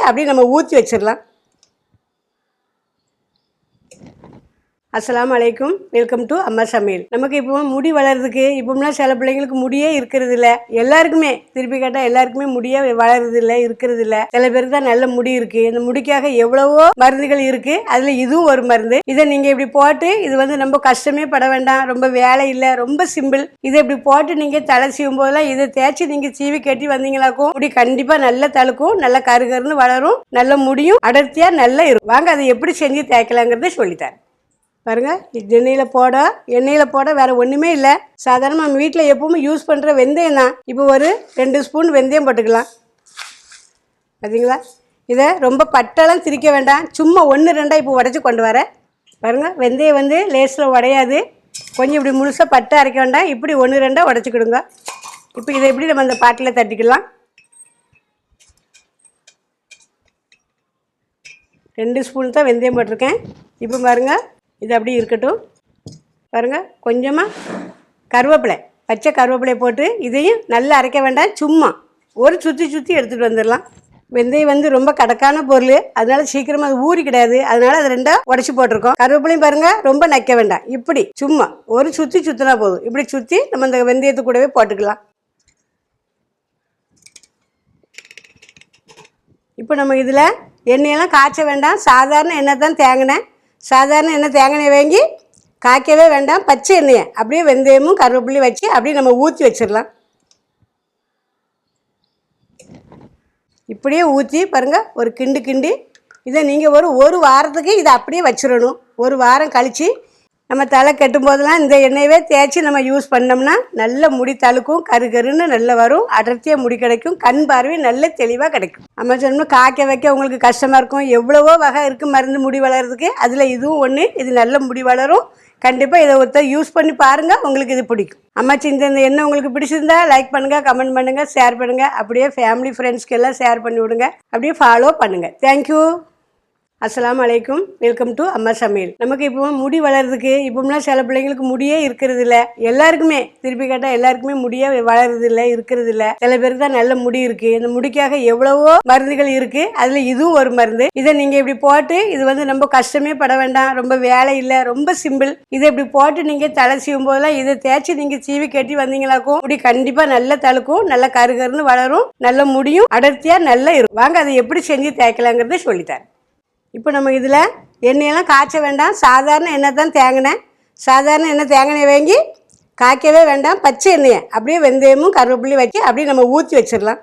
அப்படியே நம்ம ஊற்றி வச்சிடலாம். அஸ்லாம் அலைக்கும் வெல்கம் டு அம்மா சமையல் நமக்கு இப்போ முடி வளர்றதுக்கு இப்போம்லாம் சில பிள்ளைங்களுக்கு முடியே இருக்கிறது இல்லை எல்லாருக்குமே திருப்பி கேட்டால் எல்லாருக்குமே முடியே வளருது இல்லை இருக்கிறது இல்லை சில பேருக்கு தான் நல்ல முடி இருக்கு. இந்த முடிக்காக எவ்வளவோ மருந்துகள் இருக்கு. அதில் இதுவும் ஒரு மருந்து. இதை நீங்கள் இப்படி போட்டு இது வந்து ரொம்ப கஷ்டமே பட வேண்டாம். ரொம்ப வேலை இல்லை ரொம்ப சிம்பிள். இதை இப்படி போட்டு நீங்கள் தலை சீவும் போதெல்லாம் இதை தேய்ச்சி நீங்கள் சீவி கட்டி வந்தீங்களாக்கும் முடி கண்டிப்பாக நல்ல தழுக்கும் நல்ல கருகருன்னு வளரும் நல்ல முடியும் அடர்த்தியாக நல்லா இருக்கும். வாங்க அதை எப்படி செஞ்சு தேய்க்கலாங்கிறத சொல்லித்தரேன். பாருங்க எண்ணெயில் போட எண்ணெயில் போட வேற ஒன்றுமே இல்லை. சாதாரணமாக நம்ம வீட்டில் எப்பவுமே யூஸ் பண்ணுற வெந்தயம் தான். இப்போ ஒரு ரெண்டு ஸ்பூன் வெந்தயம் போட்டுக்கலாம். பார்த்தீங்களா இதை ரொம்ப பட்டெல்லாம் திரிக்க வேண்டாம். சும்மா ஒன்று ரெண்டாக இப்போ உடச்சி கொண்டு வரேன் பாருங்க வெந்தயம் வந்து லேஸில் உடையாது. கொஞ்சம் இப்படி முழுசாக பட்டை அரைக்க வேண்டாம். இப்படி ஒன்று ரெண்டாக உடச்சிக்கிடுங்க இப்போ இதை எப்படி நம்ம அந்த பாட்டில் தட்டிக்கலாம்? ரெண்டு ஸ்பூன் தான் வெந்தயம் போட்டிருக்கேன். இப்போ பாருங்கள் இது அப்படி இருக்கட்டும். பாருங்கள் கொஞ்சமாக கருவேப்பிலை பச்சை கருவேப்பிலை போட்டு இதையும் நல்லா அரைக்க வேண்டாம் சும்மா. ஒரு சுற்றி சுற்றி எடுத்துகிட்டு வந்துடலாம். வெந்தயம் வந்து ரொம்ப கடக்கான பொருள். அதனால சீக்கிரமாக அது ஊறி கிடையாது அதனால அது ரெண்டா உடச்சி போட்டிருக்கோம். கருவேப்பிலையும் பாருங்க ரொம்ப நக்க வேண்டாம். இப்படி சும்மா. ஒரு சுற்றி சுற்றினா போதும். இப்படி சுற்றி நம்ம இந்த வெந்தயத்து கூடவே போட்டுக்கலாம். இப்போ நம்ம இதில் எண்ணெயெல்லாம் காய்ச்ச வேண்டாம். சாதாரண எண்ணெய் தான் தேங்கினேன். சாதாரண எண்ணெய் தேங்காய் வாங்கி காய்க்கவே வேண்டாம் பச்சை எண்ணெயை. அப்படியே வெந்தயமும் கருவேப்பிலையும் வச்சு அப்படியே நம்ம ஊற்றி வச்சிடலாம். இப்படியே ஊற்றி பாருங்கள் ஒரு கிண்டு கிண்டி இதை நீங்கள் ஒரு ஒரு வாரத்துக்கு இதை அப்படியே வச்சிடணும். ஒரு வாரம் கழித்து நம்ம தலை கட்டும் போதெல்லாம் இந்த எண்ணெயவே தேய்ச்சி நம்ம யூஸ் பண்ணோம்னா நல்ல முடி தழுக்கும் கரு கருன்னு நல்லா வரும். அடர்த்தியாக முடி கிடைக்கும் கண் பார்வை நல்ல தெளிவாக கிடைக்கும். நம்ம சொன்னோம் காய்க்க வைக்க உங்களுக்கு கஷ்டமாக இருக்கும். எவ்வளவோ வகை இருக்குது மருந்து முடி வளர்றதுக்கு. அதில் இதுவும் ஒன்று இது நல்ல முடி வளரும். கண்டிப்பாக இதை ஒருத்தர் யூஸ் பண்ணி பாருங்கள் உங்களுக்கு இது பிடிக்கும். அம்மாச்சி இந்த இந்த எண்ணெய் உங்களுக்கு பிடிச்சிருந்தா லைக் பண்ணுங்கள் கமெண்ட் பண்ணுங்கள் ஷேர் பண்ணுங்கள் அப்படியே ஃபேமிலி ஃப்ரெண்ட்ஸ்க்கு எல்லாம் ஷேர் பண்ணி விடுங்க. அப்படியே ஃபாலோ பண்ணுங்கள் தேங்க்யூ அஸ்லாம் அலைக்கும். வெல்கம் டு அம்மா சமையல் நமக்கு இப்போ முடி வளர்றதுக்கு இப்போம்லாம் சில பிள்ளைங்களுக்கு முடியே இருக்கிறது இல்லை எல்லாருக்குமே திருப்பி கேட்டால் எல்லாருக்குமே முடியே வளருது இல்லை இருக்கிறது இல்லை சில பேருக்கு தான் நல்ல முடி இருக்கு. இந்த முடிக்காக எவ்வளவோ மருந்துகள் இருக்கு. அதுல இதுவும் ஒரு மருந்து. இதை நீங்க இப்படி போட்டு இது வந்து ரொம்ப கஷ்டமே பட வேண்டாம். ரொம்ப வேலை இல்லை. ரொம்ப சிம்பிள். இதை இப்படி போட்டு நீங்க தலை சீவும் போதெல்லாம் இதை தேய்ச்சி நீங்க சீவி கட்டி வந்தீங்களாக்கும் முடி கண்டிப்பா நல்ல தழுக்கும் நல்ல கருகருன்னு வளரும் நல்ல முடியும் அடர்த்தியா நல்லா இருக்கும். வாங்க அதை எப்படி செஞ்சு தேய்க்கலாங்கிறத சொல்லித்தரேன். இப்போ நம்ம இதில் எண்ணெயெல்லாம் காய்ச்ச வேண்டாம். சாதாரண எண்ணெய் தான் தேங்கினேன். சாதாரண எண்ணெய் தேங்காய் வாங்கி காய்க்கவே வேண்டாம். பச்சை எண்ணெயை அப்படியே வெந்தயமும் கருவேப்பிலையும் வச்சு அப்படியே நம்ம ஊற்றி வச்சிடலாம்.